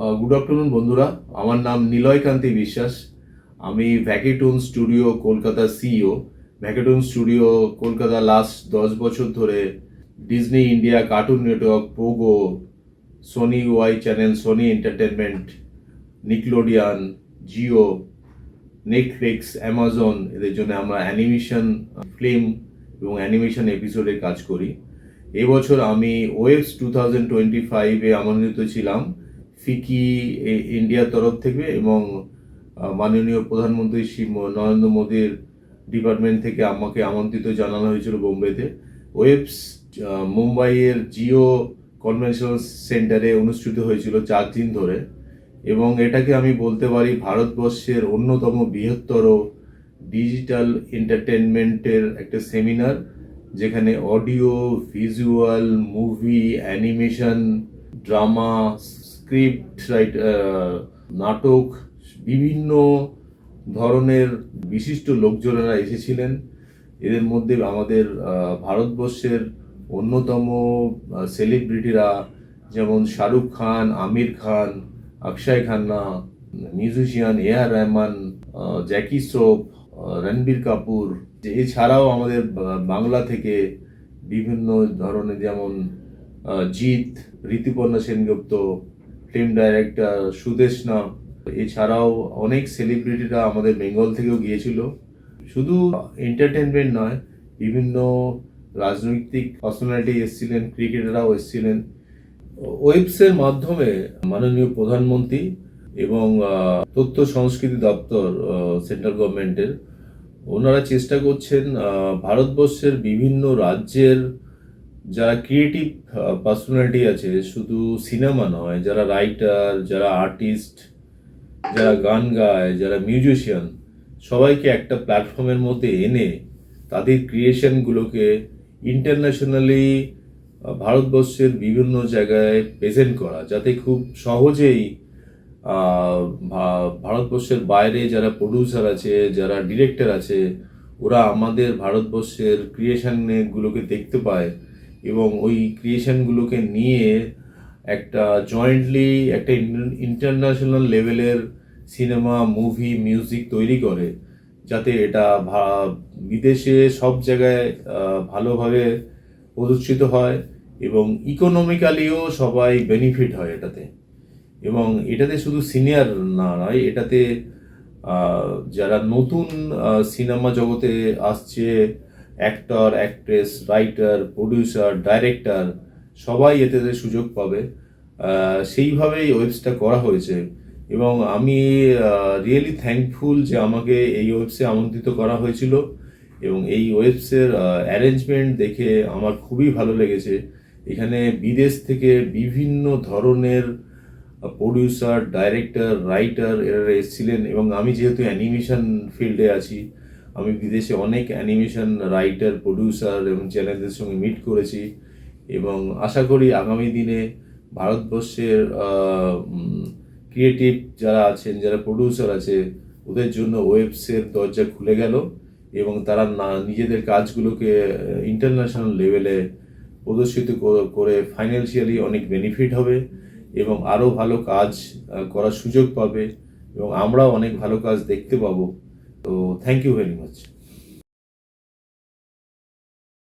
Good afternoon বন্ধুরা। আমার নাম নিলয় কান্তি বিশ্বাস। আমি Vaketoon studio Kolkata CEO Vaketoon studio Kolkata last দশ বছর ধরে Disney India Cartoon Network Pogo Sony Yay channel Sony Entertainment Nickelodeon Jio Netflix Amazon এদের জন্য আমরা অ্যানিমেশন ফিল্ম এবং অ্যানিমেশন এপিসোডে কাজ করি। এবছর আমি ওয়েবস টু থাউজেন্ড টোয়েন্টি ফাইভে আমন্ত্রিত ছিলাম। ফিকি ইন্ডিয়ার তরফ থেকে এবং মাননীয় প্রধানমন্ত্রী শ্রী নরেন্দ্র মোদীর ডিপার্টমেন্ট থেকে আমাকে আমন্ত্রিত জানানো হয়েছিল বোম্বেতে। ওয়েবস মুম্বাইয়ের জিও কনভেনশন সেন্টারে অনুষ্ঠিত হয়েছিল চার দিন ধরে এবং এটাকে আমি বলতে পারি ভারতবর্ষের অন্যতম বৃহত্তর ডিজিটাল এন্টারটেনমেন্টের একটা সেমিনার, যেখানে audio, visual, movie, animation, drama script write নাটক, বিভিন্ন ধরনের বিশিষ্ট লোকজনেরা এসেছিলেন। এদের মধ্যে আমাদের ভারতবর্ষের অন্যতম সেলিব্রিটিরা যেমন Shahrukh Khan, Aamir Khan, Akshay Khanna musician A R Rahman Jackie Shroff Ranbir Kapoor. এছাড়াও আমাদের বাংলা থেকে বিভিন্ন ধরনের যেমন জিৎ, ঋতুপর্ণা সেনগুপ্ত ফিল্ম ডাইরেক্টর সুদেশনা এছাড়াও অনেক সেলিব্রিটিরা আমাদের বেঙ্গল থেকেও গিয়েছিল। শুধু এন্টারটেনমেন্ট নয়, বিভিন্ন রাজনৈতিক পার্সোনালিটি এসেছিলেন ক্রিকেটাররাও এসেছিলেন। ওয়েবসের মাধ্যমে মাননীয় প্রধানমন্ত্রী এবং তথ্য সংস্কৃতি দপ্তর সেন্ট্রাল গভর্নমেন্টের ওনারা চেষ্টা করছেন ভারতবর্ষের বিভিন্ন রাজ্যের যারা ক্রিয়েটিভ পার্সোনালিটি আছে, শুধু সিনেমা নয়, যারা রাইটার যারা আর্টিস্ট যারা গান গায়, যারা মিউজিশিয়ান সবাইকে একটা প্ল্যাটফর্মের মধ্যে এনে তাদের ক্রিয়েশনগুলোকে ইন্টারন্যাশনালি ভারতবর্ষের বিভিন্ন জায়গায় প্রেজেন্ট করা, যাতে খুব সহজেই ভারতবর্ষের বাইরে যারা প্রডিউসার আছে, যারা ডিরেক্টর আছে, ওরা আমাদের ভারতবর্ষের ক্রিয়েশনগুলোকে দেখতে পায়। এবং ওই ক্রিয়েশনগুলোকে নিয়ে একটা জয়েন্টলি একটা ইন্টারন্যাশনাল লেভেলের সিনেমা মুভি মিউজিক তৈরি করে, যাতে এটা বিদেশে সব জায়গায় ভালোভাবে প্রদর্শিত হয় এবং ইকোনমিক্যালিও সবাই বেনিফিট হয় এটাতে। এবং এটাতে শুধু সিনিয়র না, নয়, এটাতে যারা নতুন সিনেমা জগতে আসছে actor actress writer producer director সবাই এতে সুযোগ পাবে। সেইভাবেই ওয়েবসটা করা হয়েছে। এবং আমি রিয়েলি থ্যাঙ্কফুল যে আমাকে এই ওয়েবসে আমন্ত্রিত করা হয়েছিল। এবং এই ওয়েবসের অ্যারেঞ্জমেন্ট দেখে আমার খুবই ভালো লেগেছে। এখানে বিদেশ থেকে বিভিন্ন ধরনের প্রডিউসার ডাইরেক্টর রাইটার এরা এসেছিলেন। এবং আমি যেহেতু অ্যানিমেশন ফিল্ডে আছি আমি বিদেশে অনেক অ্যানিমেশন রাইটার, প্রডিউসার এবং চ্যানেলদের সঙ্গে মিট করেছি এবং আশা করি আগামী দিনে ভারতবর্ষের ক্রিয়েটিভ যারা আছেন, যারা প্রডিউসার আছে, ওদের জন্য ওয়েবসের দরজা খুলে গেল এবং তারা না, নিজেদের কাজগুলোকে ইন্টারন্যাশনাল লেভেলে প্রদর্শিত করে ফাইন্যান্সিয়ালি অনেক বেনিফিট হবে এবং আরও ভালো কাজ করার সুযোগ পাবে এবং আমরাও অনেক ভালো কাজ দেখতে পাবো। तो थैंक यू वेरी मच